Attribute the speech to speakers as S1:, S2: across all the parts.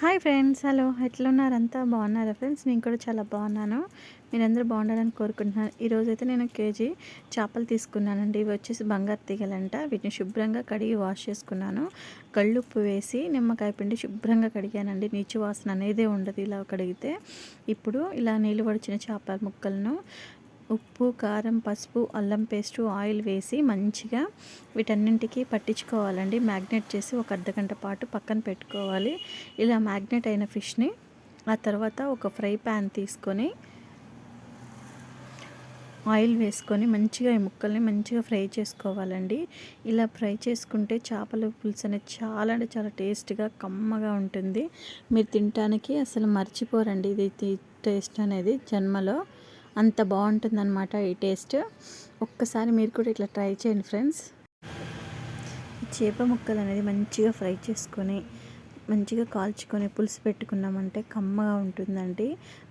S1: Hi friends hello. ఎట్లున్నారు? అంతా బాగున్నారా ఫ్రెండ్స్? నేను కూడా చాలా బాగున్నాను. మీరందరూ బాగుండాలని కోరుకుంటున్నాను. ఈరోజు అయితే నేను కేజీ చేపలు తీసుకున్నానండి. ఇవి వచ్చేసి బంగారు తీగలంట. వీటిని శుభ్రంగా కడిగి వాష్ చేసుకున్నాను. కళ్ళుప్పు వేసి నిమ్మకాయ పిండి శుభ్రంగా కడిగానండి. నీచు వాసన అనేదే ఉండదు ఇలా కడిగితే. ఇప్పుడు ఇలా నీళ్ళు పడిచిన చేపల ముక్కలను ఉప్పు కారం పసుపు అల్లం పేస్టు ఆయిల్ వేసి మంచిగా వీటన్నింటికి పట్టించుకోవాలండి. మ్యాగ్నెట్ చేసి ఒక అర్ధగంట పాటు పక్కన పెట్టుకోవాలి. ఇలా మ్యాగ్నెట్ అయిన ఫిష్ని ఆ తర్వాత ఒక ఫ్రై ప్యాన్ తీసుకొని ఆయిల్ వేసుకొని మంచిగా ఈ ముక్కల్ని మంచిగా ఫ్రై చేసుకోవాలండి. ఇలా ఫ్రై చేసుకుంటే చేపల పులుసు అనేది చాలా అంటే చాలా టేస్ట్గా కమ్మగా ఉంటుంది. మీరు తినటానికి అసలు మర్చిపోరండి ఇది టేస్ట్ అనేది జన్మలో. అంత బాగుంటుందన్నమాట ఈ టేస్ట్. ఒక్కసారి మీరు కూడా ఇట్లా ట్రై చేయండి ఫ్రెండ్స్. చేప ముక్కలు అనేది మంచిగా ఫ్రై చేసుకొని మంచిగా కాల్చుకొని పులుసు పెట్టుకున్నామంటే కమ్మగా ఉంటుందండి.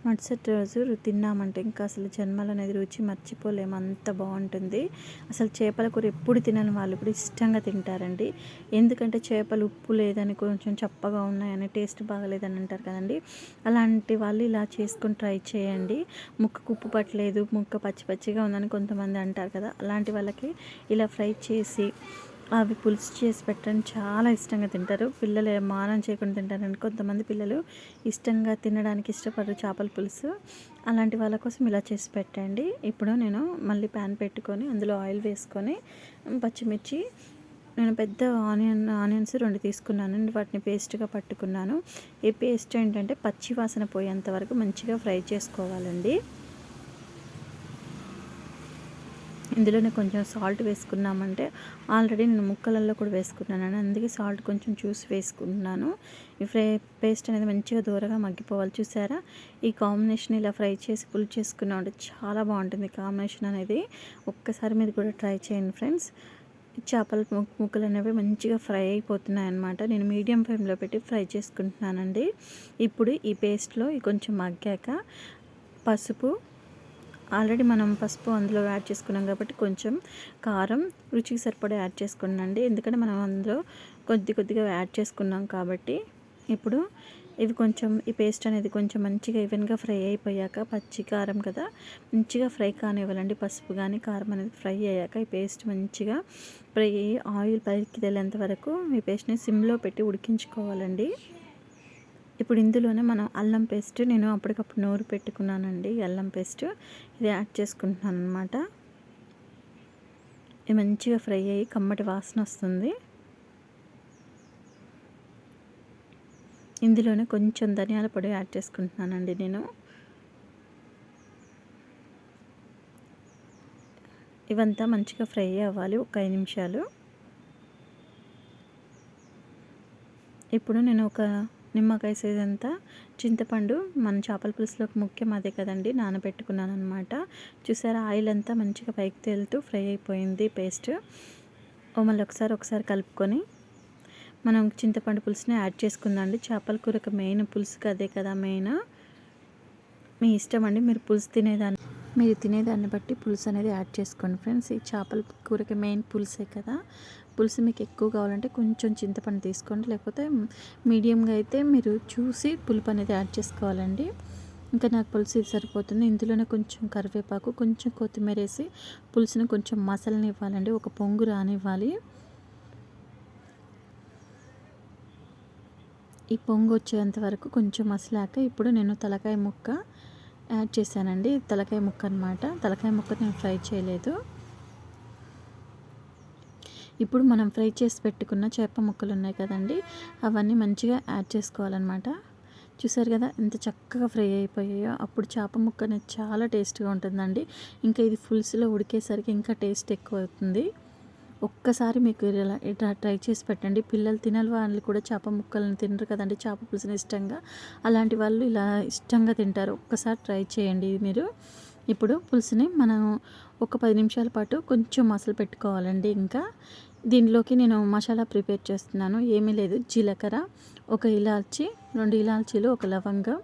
S1: మరుసటి రోజు తిన్నామంటే ఇంకా అసలు జన్మలు అనేది రుచి మర్చిపోలేము. అంత బాగుంటుంది. అసలు చేపల కూర ఎప్పుడు తినని వాళ్ళు కూడా ఇష్టంగా తింటారండి. ఎందుకంటే చేపలు ఉప్పు లేదని కొంచెం చప్పగా ఉన్నాయని టేస్ట్ బాగలేదని అంటారు కదండి. అలాంటి వాళ్ళు ఇలా చేసుకొని ట్రై చేయండి. ముక్కకు ఉప్పు పట్టలేదు ముక్క పచ్చి పచ్చిగా ఉందని కొంతమంది అంటారు కదా. అలాంటి వాళ్ళకి ఇలా ఫ్రై చేసి అవి పులుసు చేసి పెట్టండి చాలా ఇష్టంగా తింటారు. పిల్లలు మానం చేయకుండా తింటారండి. కొంతమంది పిల్లలు ఇష్టంగా తినడానికి ఇష్టపడరు చేపల పులుసు. అలాంటి వాళ్ళ కోసం ఇలా చేసి పెట్టండి. ఇప్పుడు నేను మళ్ళీ ప్యాన్ పెట్టుకొని అందులో ఆయిల్ వేసుకొని పచ్చిమిర్చి నేను పెద్ద ఆనియన్ ఆనియన్స్ రెండు తీసుకున్నాను వాటిని పేస్ట్గా పట్టుకున్నాను. ఈ పేస్ట్ ఏంటంటే పచ్చి వాసన పోయేంత వరకు మంచిగా ఫ్రై చేసుకోవాలండి. ఇందులోనే కొంచెం సాల్ట్ వేసుకున్నామంటే ఆల్రెడీ నేను ముక్కలలో కూడా వేసుకున్నాను. అందుకే సాల్ట్ కొంచెం చూసి వేసుకున్నాను. ఈ ఫ్రై పేస్ట్ అనేది మంచిగా దూరగా మగ్గిపోవాలి. చూసారా? ఈ కాంబినేషన్ ఇలా ఫ్రై చేసి పుల్ చేసుకున్నామంటే చాలా బాగుంటుంది కాంబినేషన్ అనేది. ఒక్కసారి మీరు కూడా ట్రై చేయండి ఫ్రెండ్స్. చేపల ముక్కలు అనేవి మంచిగా ఫ్రై అయిపోతున్నాయి అనమాట నేను మీడియం ఫ్లేమ్లో పెట్టి ఫ్రై చేసుకుంటున్నానండి. ఇప్పుడు ఈ పేస్ట్లో కొంచెం మగ్గాక పసుపు ఆల్రెడీ మనం పసుపు అందులో యాడ్ చేసుకున్నాం కాబట్టి కొంచెం కారం రుచికి సరిపడా యాడ్ చేసుకున్నాండి ఎందుకంటే మనం అందులో కొద్ది కొద్దిగా యాడ్ చేసుకున్నాం కాబట్టి ఇప్పుడు ఇవి కొంచెం ఈ పేస్ట్ అనేది కొంచెం మంచిగా ఈవెన్గా ఫ్రై అయిపోయాక పచ్చి కారం కదా మంచిగా ఫ్రై కానివ్వాలండి. పసుపు కానీ కారం అనేది ఫ్రై అయ్యాక ఈ పేస్ట్ మంచిగా ఫ్రై ఆయిల్ పైకి తెలియంత వరకు ఈ పేస్ట్ని సిమ్లో పెట్టి ఉడికించుకోవాలండి. ఇప్పుడు ఇందులోనే మనం అల్లం పేస్ట్ నేను అప్పటికప్పుడు నోరు పెట్టుకున్నానండి అల్లం పేస్ట్. ఇది యాడ్ చేసుకుంటున్నాను అనమాట ఇది మంచిగా ఫ్రై అయ్యి కమ్మటి వాసన వస్తుంది. ఇందులోనే కొంచెం ధనియాల పొడి యాడ్ చేసుకుంటున్నానండి నేను. ఇవంతా మంచిగా ఫ్రై అవ్వాలి ఒక ఐదు నిమిషాలు. ఇప్పుడు నేను ఒక నిమ్మకాయ సైజ్ అంతా చింతపండు మన చేపల పులుసులోకి ముఖ్యం అదే కదండి నానబెట్టుకున్నాను అనమాట చూసారా ఆయిల్ అంతా మంచిగా పైకి తేలుతూ ఫ్రై అయిపోయింది పేస్ట్. మళ్ళీ ఒకసారి ఒకసారి కలుపుకొని మనం చింతపండు పులుసుని యాడ్ చేసుకుందామండి చేపల కూరకు మెయిన్ పులుసుకి అదే కదా మెయిన్. మీ ఇష్టం అండి మీరు పులుసు తినేదాన్ని. మీరు తినేదాన్ని బట్టి పులుసు అనేది యాడ్ చేసుకోండి ఫ్రెండ్స్. ఈ చేపల కూరకి మెయిన్ పులుసే కదా. పులుసు మీకు ఎక్కువ కావాలంటే కొంచెం చింతపండు తీసుకోండి. లేకపోతే మీడియంగా అయితే మీరు చూసి పులుపు అనేది యాడ్ చేసుకోవాలండి. ఇంకా నాకు పులుసు ఇది సరిపోతుంది. ఇందులోనే కొంచెం కరివేపాకు కొంచెం కొత్తిమీర వేసి పులుసుని కొంచెం మసాలని ఇవ్వాలండి. ఒక పొంగు రానివ్వాలి. ఈ పొంగు వచ్చేంత వరకు కొంచెం మసలాక ఇప్పుడు నేను తలకాయ ముక్క యాడ్ చేశానండి. తలకాయ ముక్క అనమాట తలకాయ ముక్క నేను ఫ్రై చేయలేదు. ఇప్పుడు మనం ఫ్రై చేసి పెట్టుకున్న చేప ముక్కలు ఉన్నాయి కదండి అవన్నీ మంచిగా యాడ్ చేసుకోవాలన్నమాట. చూసారు కదా ఎంత చక్కగా ఫ్రై అయిపోయాయో అప్పుడు చేప ముక్క అనేది చాలా టేస్ట్గా ఉంటుందండి. ఇంకా ఇది ఫుల్స్లో ఉడికేసరికి ఇంకా టేస్ట్ ఎక్కువ అవుతుంది ఒక్కసారి మీకు ఇలా ఇట్లా ట్రై చేసి పెట్టండి. పిల్లలు తినాలి వాళ్ళు కూడా చేప ముక్కలను తినరు కదండి చేప పులుసుని ఇష్టంగా. అలాంటి వాళ్ళు ఇలా ఇష్టంగా తింటారు. ఒక్కసారి ట్రై చేయండి మీరు. ఇప్పుడు పులుసుని మనం ఒక పది నిమిషాల పాటు కొంచెం మసలు పెట్టుకోవాలండి ఇంకా. దీనిలోకి నేను మసాలా ప్రిపేర్ చేస్తున్నాను. ఏమీ లేదు. జీలకర్ర ఒక ఇలాచి రెండు ఇలాచీలు ఒక లవంగం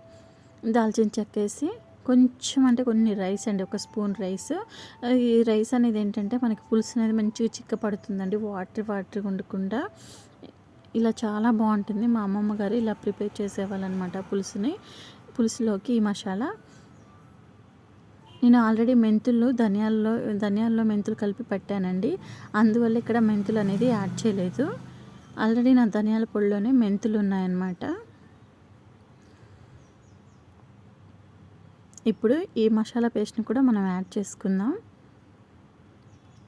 S1: దాల్చిన చెక్క వేసి కొంచెం అంటే కొన్ని రైస్ అండి ఒక స్పూన్ రైస్. ఈ రైస్ అనేది ఏంటంటే మనకి పులుసు అనేది మంచిగా చిక్క పడుతుందండి వాటర్ వాటర్ ఉండకుండా. ఇలా చాలా బాగుంటుంది. మా అమ్మమ్మ గారు ఇలా ప్రిపేర్ చేసేవాళ్ళు అనమాట పులుసుని. పులుసులోకి ఈ మసాలా నేను ఆల్రెడీ మెంతులు ధనియాల్లో ధనియాల్లో మెంతులు కలిపి పెట్టానండి. అందువల్ల ఇక్కడ మెంతులు అనేది యాడ్ చేయలేదు. ఆల్రెడీ నా ధనియాల పొడిలోనే మెంతులు ఉన్నాయన్నమాట. ఇప్పుడు ఈ మసాలా పేస్ట్ని కూడా మనం యాడ్ చేసుకుందాం.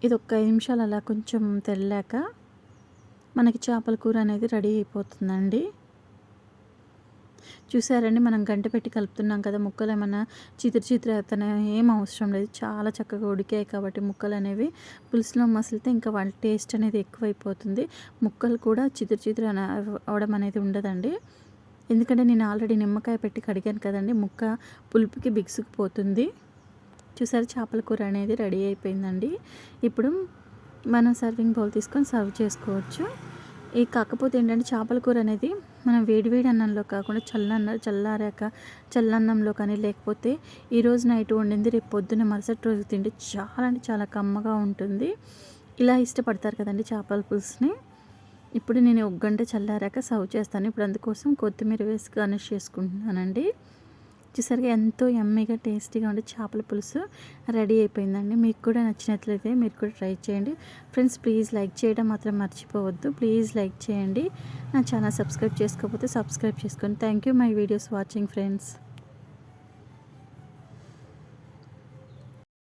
S1: ఇది ఒక ఐదు నిమిషాలు అలా కొంచెం తెల్లాక మనకి చేపల కూర అనేది రెడీ అయిపోతుందండి. చూసారండి మనం గంట పెట్టి కలుపుతున్నాం కదా ముక్కలు ఏమైనా చితిరి చితిరి అవుతానే ఏం అవసరం లేదు. చాలా చక్కగా ఉడికాయి కాబట్టి ముక్కలు అనేవి పులుసులో మసిలితే ఇంకా వాళ్ళ టేస్ట్ అనేది ఎక్కువైపోతుంది. ముక్కలు కూడా చితిరి చితిరి అవడం అనేది ఉండదండి. ఎందుకంటే నేను ఆల్రెడీ నిమ్మకాయ పెట్టి కడిగాను కదండి ముక్క పులుపుకి బిగుసుకుపోతుంది. చూసారు చేపల కూర అనేది రెడీ అయిపోయిందండి. ఇప్పుడు మనం సర్వింగ్ బౌల్ తీసుకొని సర్వ్ చేసుకోవచ్చు. ఈ కాకపోతే ఏంటంటే చేపల కూర అనేది మనం వేడివేడి అన్నంలో కాకుండా చల్లన్న చల్లారాక చల్లన్నంలో కానీ లేకపోతే ఈరోజు నైట్ వండింది రేపు పొద్దున్న మరుసటి రోజు తింటే చాలా అంటే చాలా కమ్మగా ఉంటుంది. ఇలా ఇష్టపడతారు కదండి చేపల పులుసుని. ఇప్పుడు నేను ఒక గంట చల్లారాక సర్వ్ చేస్తాను. ఇప్పుడు అందుకోసం కొత్తిమీర వేసి గార్నిష్ చేసుకుంటున్నానండి. వచ్చేసరికి ఎంతో ఎమ్మీగా టేస్టీగా ఉండే చేపల పులుసు రెడీ అయిపోయిందండి. మీకు కూడా నచ్చినట్లయితే మీరు కూడా ట్రై చేయండి. ఫ్రెండ్స్ ప్లీజ్ లైక్ చేయడం మాత్రం మర్చిపోవద్దు. ప్లీజ్ లైక్ చేయండి. నా ఛానల్ సబ్స్క్రైబ్ చేసుకోకపోతే సబ్స్క్రైబ్ చేసుకోండి. Thank you my videos watching friends.